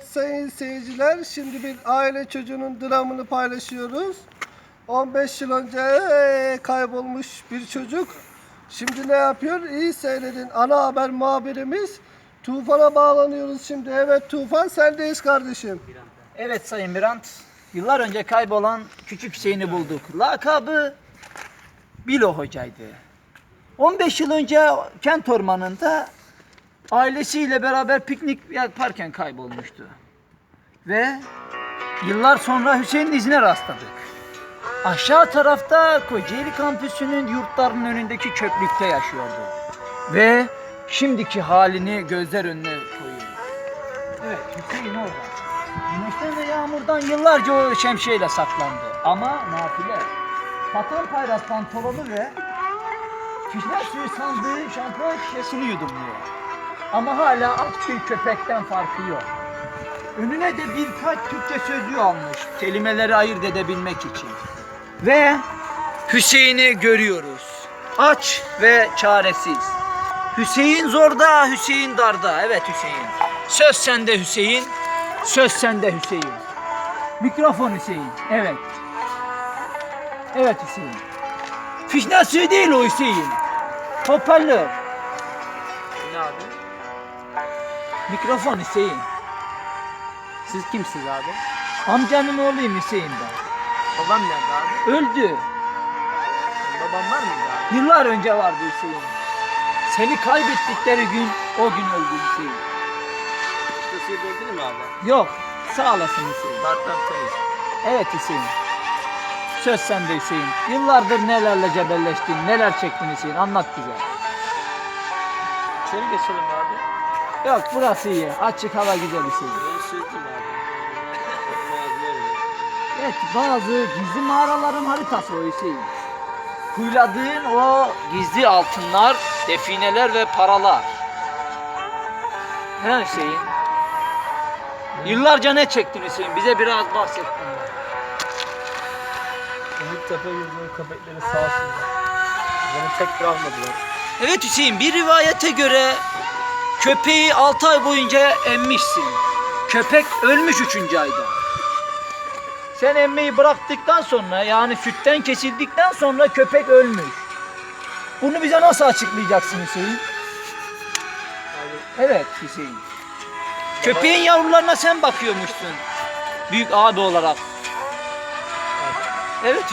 Evet sayın seyirciler, şimdi bir aile çocuğunun dramını paylaşıyoruz. 15 yıl önce kaybolmuş bir çocuk. Şimdi ne yapıyor? İyi seyredin. Ana haber muhabirimiz Tufan'a bağlanıyoruz şimdi. Evet Tufan sendeyiz kardeşim. Evet Sayın Birant, yıllar önce kaybolan küçük Hüseyin'i bulduk. Lakabı Bilo Hoca'ydı. 15 yıl önce kent ormanında ailesiyle beraber piknik yaparken kaybolmuştu. Ve yıllar sonra Hüseyin'in izine rastladık. Aşağı tarafta Kocaeli kampüsünün yurtlarının önündeki çöplükte yaşıyordu. Ve şimdiki halini gözler önüne koyuyoruz. Evet Hüseyin orada. Güneşten ve yağmurdan yıllarca o şemsiyeyle saklandı. Ama nafile. Patan payras pantolonu ve fişler suyu sandığı şampuan şişesini yudumluyor. Ama hala aç bir köpekten farkı yok. Önüne de birkaç Türkçe sözlüğü almış. Kelimeleri ayırt edebilmek için. Ve Hüseyin'i görüyoruz. Aç ve çaresiz. Hüseyin zorda, Hüseyin darda. Evet Hüseyin. Söz sende Hüseyin. Söz sende Hüseyin. Mikrofon Hüseyin. Evet. Evet Hüseyin. Fişne suyu değil o Hüseyin. Hoparlör. Ne abi? Mikrofon Hüseyin. Siz kimsiniz abi? Amcanın oğluyum Hüseyin ben. Babam nerede abi? Öldü. Babam var mıydı abi? Yıllar önce vardı Hüseyin. Seni kaybettikleri gün o gün öldü Hüseyin. Suyu doldurayım mı abi? Yok. Sağ olasın Hüseyin. Bardak temiz. Evet Hüseyin. Söz sende Hüseyin. Yıllardır nelerle cebelleştin, neler çektin Hüseyin. Anlat bize. İçeri geçelim abi. Yok burası iyi. Açık hava güzel abi. Boğazlıyorum. Evet bazı gizli mağaraların haritası o Hüseyin. Kuyuladığın o gizli altınlar, defineler ve paralar. He Hüseyin? Yıllarca ne çektin Hüseyin? Bize biraz bahset. Ümit Tepe yurdunun köpekleri sağ olsunlar. Beni tek bırakmadılar. Evet Hüseyin bir rivayete göre köpeği 6 ay boyunca emmişsin. Köpek ölmüş 3. ayda. Sen emmeyi bıraktıktan sonra yani sütten kesildikten sonra köpek ölmüş. Bunu bize nasıl açıklayacaksın Hüseyin? Evet Hüseyin. Köpeğin yavrularına sen bakıyormuşsun. Büyük abi olarak. Evet